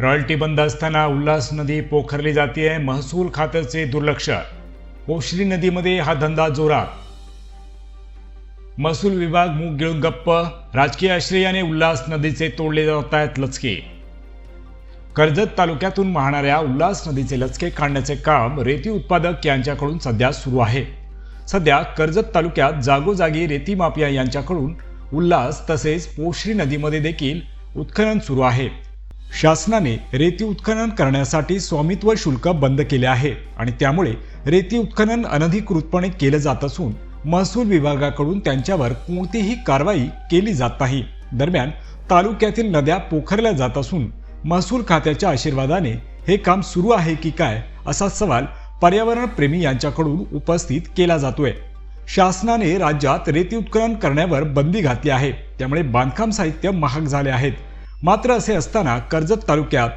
Royalty बंद असताना उल्हास नदी पोखरली जाते महसूल खात्याचे दुर्लक्ष. पोशरी नदीमध्ये हा धंदा जोरात. महसूल विभाग मूग गिळून गप्प राजकीय आश्रयाने उल्हास नदीचे तोडले जात आहेत लचके. कर्जत तालुक्यातून वाहणाऱ्या उल्हास नदीचे लचके काढण्याचे काम रेती उत्पादक यांच्याकडून सध्या सुरू आहे. सध्या कर्जत तालुक्यात जागोजागी रेती माफिया यांच्याकडून उल्हास तसेच पोशरी नदीमध्ये देखील उत्खनन सुरू आहे. शासनाने रेती उत्खनन करण्यासाठी स्वामित्व शुल्क बंद केले आहे आणि त्यामुळे रेती उत्खनन अनधिकृतपणे केलं जात असून महसूल विभागाकडून त्यांच्यावर कोणतीही कारवाई केली जात नाही. दरम्यान तालुक्यातील नद्या पोखरल्या जात असून महसूल खात्याच्या आशीर्वादाने हे काम सुरू आहे की काय असा सवाल पर्यावरण प्रेमी यांच्याकडून उपस्थित केला जातोय. शासनाने राज्यात रेती उत्खनन करण्यावर बंदी घातली आहे. त्यामुळे बांधकाम साहित्य महाग झाले आहेत. मात्र असे असताना कर्जत तालुक्यात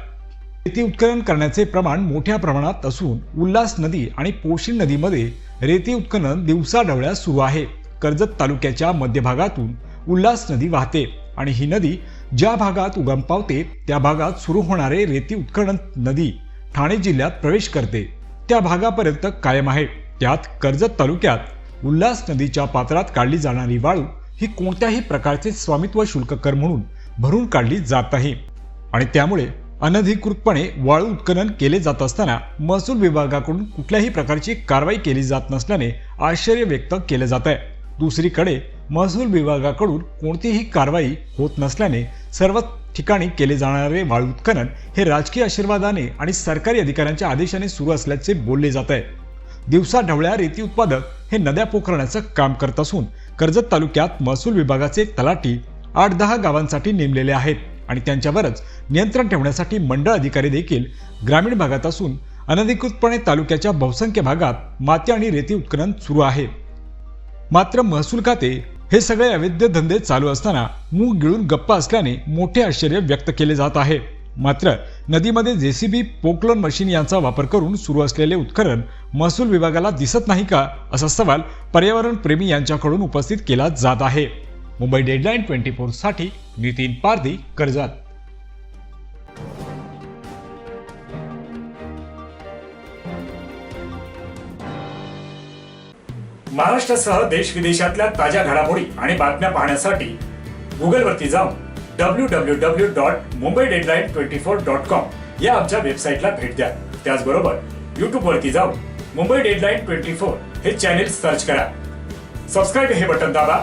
रेती उत्खनन करण्याचे प्रमाण मोठ्या प्रमाणात असून उल्हास नदी आणि पोशी नदीमध्ये रेती उत्खनन दिवसाढवळ्यास सुरू आहे. कर्जत तालुक्याच्या मध्यभागातून उल्हास नदी वाहते आणि ही नदी ज्या भागात उगम पावते त्या भागात सुरू होणारे रेती उत्खनन नदी ठाणे जिल्ह्यात प्रवेश करते. त्या भागापर्यंत कायम आहे. त्यात कर्जत तालुक्यात उल्हास नदीच्या पात्रात काढली जाणारी वाळू ही कोणत्याही प्रकारचे स्वामित्व शुल्क कर म्हणून भरून काढली जात आहे आणि त्यामुळे अनधिकृतपणे वाळू उत्खनन केले जात असताना महसूल विभागाकडून कुठल्याही प्रकारची कारवाई केली जात नसल्याने आश्चर्य व्यक्त केले जात आहे. दुसरीकडे महसूल विभागाकडून कोणतीही कारवाई होत नसल्याने सर्व ठिकाणी केले जाणारे वाळू उत्खनन हे राजकीय आशीर्वादाने आणि सरकारी अधिकाऱ्यांच्या आदेशाने सुरू असल्याचे बोलले जात आहे. दिवसा ढवळ्या रेती उत्पादक हे नद्या पोखरण्याचं काम करत असून कर्जत तालुक्यात महसूल विभागाचे तलाठी आठ दहा गावांसाठी नेमलेले आहेत आणि त्यांच्यावरच नियंत्रण ठेवण्यासाठी मंडळ अधिकारी देखील ग्रामीण भागात असून अनधिकृतपणे तालुक्याच्या बहुसंख्य भागात माती आणि रेती उत्खनन सुरू आहे. मात्र महसूल खाते हे सगळे अवैध धंदे चालू असताना मूग गिळून गप्पा असल्याने मोठे आश्चर्य व्यक्त केले जात आहे. मात्र नदीमध्ये जेसीबी पोकलन मशीन यांचा वापर करून सुरू असलेले उत्खनन महसूल विभागाला दिसत नाही का असा सवाल पर्यावरण प्रेमी यांच्याकडून उपस्थित केला जात आहे. मुंबई डेडलाईन ट्वेंटी फोरसाठी नितीन पारधी कर्जात. महाराष्ट्रासह देश विदेशातल्या ताज्या घडामोडी आणि बातम्या पाहण्यासाठी गुगलवरती जाऊन W W W dot Mumbai deadline twenty four dot com या आमच्या वेबसाईटला भेट द्या. त्याचबरोबर युट्यूब वरती जाऊन मुंबई डेडलाईन ट्वेंटी फोर हे चॅनेल सर्च करा. सबस्क्राईब हे बटन दाबा.